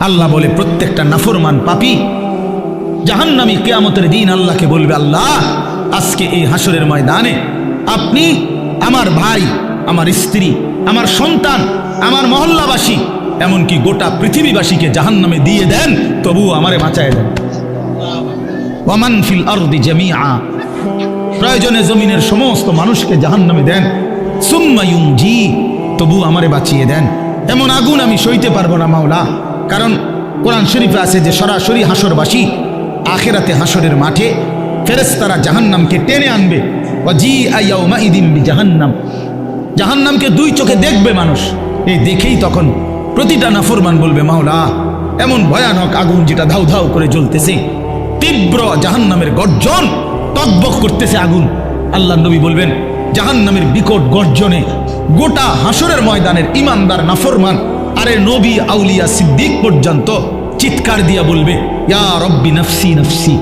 আল্লাহ বলে, প্রত্যেকটা নাফরমান পাপি জাহান্নামী কেয়ামতের দিন আল্লাহকে বলবে, আল্লাহ, আজকে এই হাসরের ময়দানে আপনি আমার ভাই, আমার স্ত্রী, আমার সন্তান, আমার মহল্লাবাসী, এমনকি গোটা পৃথিবীবাসীকে জাহান্নামে দিয়ে দেন তবু আমারে বাঁচায় দেন। ওয়ামান ফিল আরদি জামিআ। প্রয়োজনে জমিনের সমস্ত মানুষকে জাহান্নামে দেন। সুম্মায়ুম জি তবু আমারে বাঁচিয়ে দেন। এমন আগুন আমি সইতে পারব না, মাওলা। কারণ কোরআন শরীফে আছে যে সরাসরি হাসরবাসী আখেরাতে হাসরের মাঠে ফেরেস্তারা জাহান্নামকে টেনে আনবে। জি আইয়াউমা ইদিম বি জাহান্নাম জাহান্নামকে দুই চোখে দেখবে মানুষ। এই দেখেই তখন প্রতিটা নাফরমান বলবে, মাওলা, এমন ভয়ানক আগুন যেটা ধাউ ধাউ করে জ্বলতেছে। তীব্র জাহান্নামের গর্জন টকবক করতেছে আগুন। আল্লাহ নবী বলবেন, জাহান্নামের বিকট গর্জনে গোটা হাসরের ময়দানের ইমানদার নাফরমান আরে নবী আউলিয়া সিদ্দিক পর্যন্ত চিৎকার দিয়া বলবে রব্বি নফসি নফসি।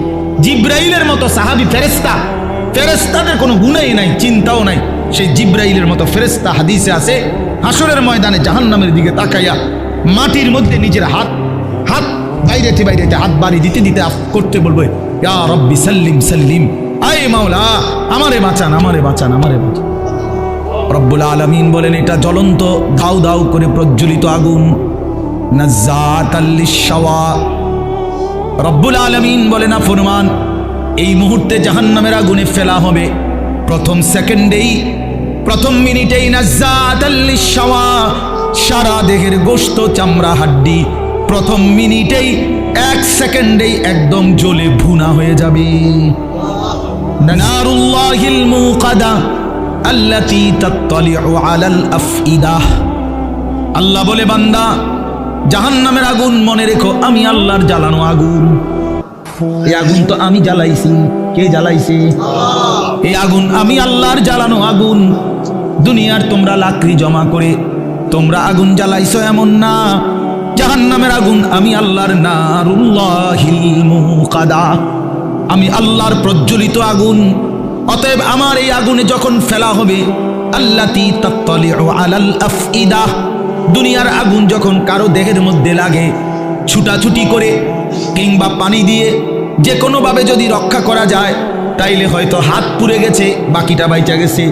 জিব্রাইলের মতো সাহাবি ফেরেস্তা ফেরেস্তাদের কোনো গুণাই নাই, চিন্তাও নাই। সেই জিব্রাইলের মতো ফেরেস্তা হাদিসে ময়দানে জাহান্নামের দিকে তাকাইয়া মাটির মধ্যে নিজের হাত হাত বাইরেতে বাইরেতে হাত বাড়ি দিতে দিতে করতে বলবে, ইয়া রব্বি সাল্লিম সাল্লিম। আয় মাওলা, আমারে বাঁচান আমারে বাঁচান আমারে বাঁচান। রব্বুল আলমিন বলেন, এটা জ্বলন্ত দাউ দাউ করে প্রজ্বলিত আগুন। রব্বুল আলমিন বলে না, ফরমান, এই মুহূর্তে জাহান্নামের আগুনে ফেলা হবে। প্রথম সেকেন্ডেই, প্রথম মিনিটেই নাজ্জাত আল্লিশাওয়া সারা দেহের গোস্ত চামড়া, হাড্ডি। প্রথম মিনিটেই, এক সেকেন্ডেই একদম জ্বলে ভুনা হয়ে যাবে। আল্লাহ বলে, বান্দা, জাহান্নামের আগুন মনে রেখো, আমি আল্লাহর জ্বালানো আগুন। এই আগুন তো আমি জ্বালাইছি। কে জ্বালাইছে? এই আগুন আমি আল্লাহর জ্বালানো আগুন। দুনিয়ার তোমরা লাকড়ি জমা করে, তোমরা আগুন জ্বালাইছো এমন না। জাহান্নামের আগুন আমি আল্লাহর নারুল্লাহিল মুকাদা। আমি আল্লাহর প্রজ্বলিত আগুন। অতএব আমার এই আগুনে যখন ফেলা হবে, আল্লাতি আফইদা, দুনিয়ার আগুন যখন কারও দেহের মধ্যে লাগে, ছুটাছুটি করে কিংবা পানি দিয়ে যে কোনোভাবে যদি রক্ষা করা যায়, তাইলে হয়তো হাত পুড়ে গেছে, বাকিটা বাইচা গেছে,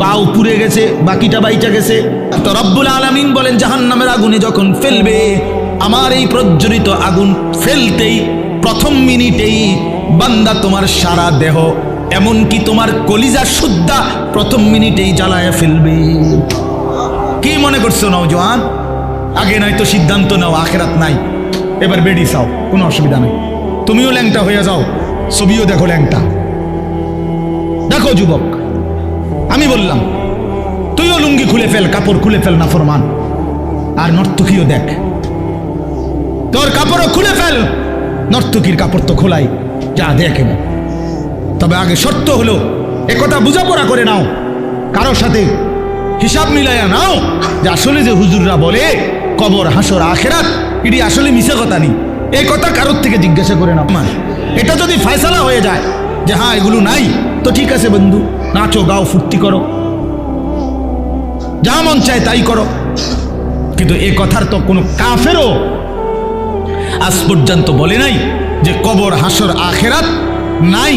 পাও পুড়ে গেছে, বাকিটা বাইচা গেছে। তো রব্বুল আলামিন বলেন, জাহান্নামের আগুনে যখন ফেলবে, আমার এই প্রজ্বলিত আগুন ফেলতেই, প্রথম মিনিটেই বান্দা তোমার সারা দেহ এমনকি তোমার কলিজা শুদ্ধা প্রথম মিনিটেই জ্বালায় ফেলবে। কি মনে করছ নওজোয়ান আগে নয়তো সিদ্ধান্ত নাও, আখেরাত নাই। এবার বেডি চাও, কোনো অসুবিধা নাই। তুমিও ল্যাংটা হয়ে যাও, ছবিও দেখো ল্যাংটা। দেখো যুবক, আমি বললাম, তুইও লুঙ্গি খুলে ফেল, কাপড় খুলে ফেল না ফরমান। আর নর্তকীও দেখ। তোর কাপড়ও খুলে ফেল, নর্তকীর কাপড় তো খোলাই, যা দেখ এবার। তবে আগে শর্ত হলো একথা বোঝাপড়া করে নাও। কারোর সাথে হিসাব মিলাইয়া নাও যে আসলে যে হুজুররা বলে কবর হাসর আখেরাত এটি আসলে মিশে কথা নেই এই কথা কারোর থেকে জিজ্ঞাসা করে নাও। এটা যদি ফয়সালা হয়ে যায় যে হ্যাঁ এগুলো নাই তো ঠিক আছে বন্ধু নাচো গাও ফুর্তি করো। যা মন চায় তাই করো। কিন্তু এ কথার তো কোনো কাফেরও আজ পর্যন্ত বলে নাই যে কবর হাসর আখেরাত নাই।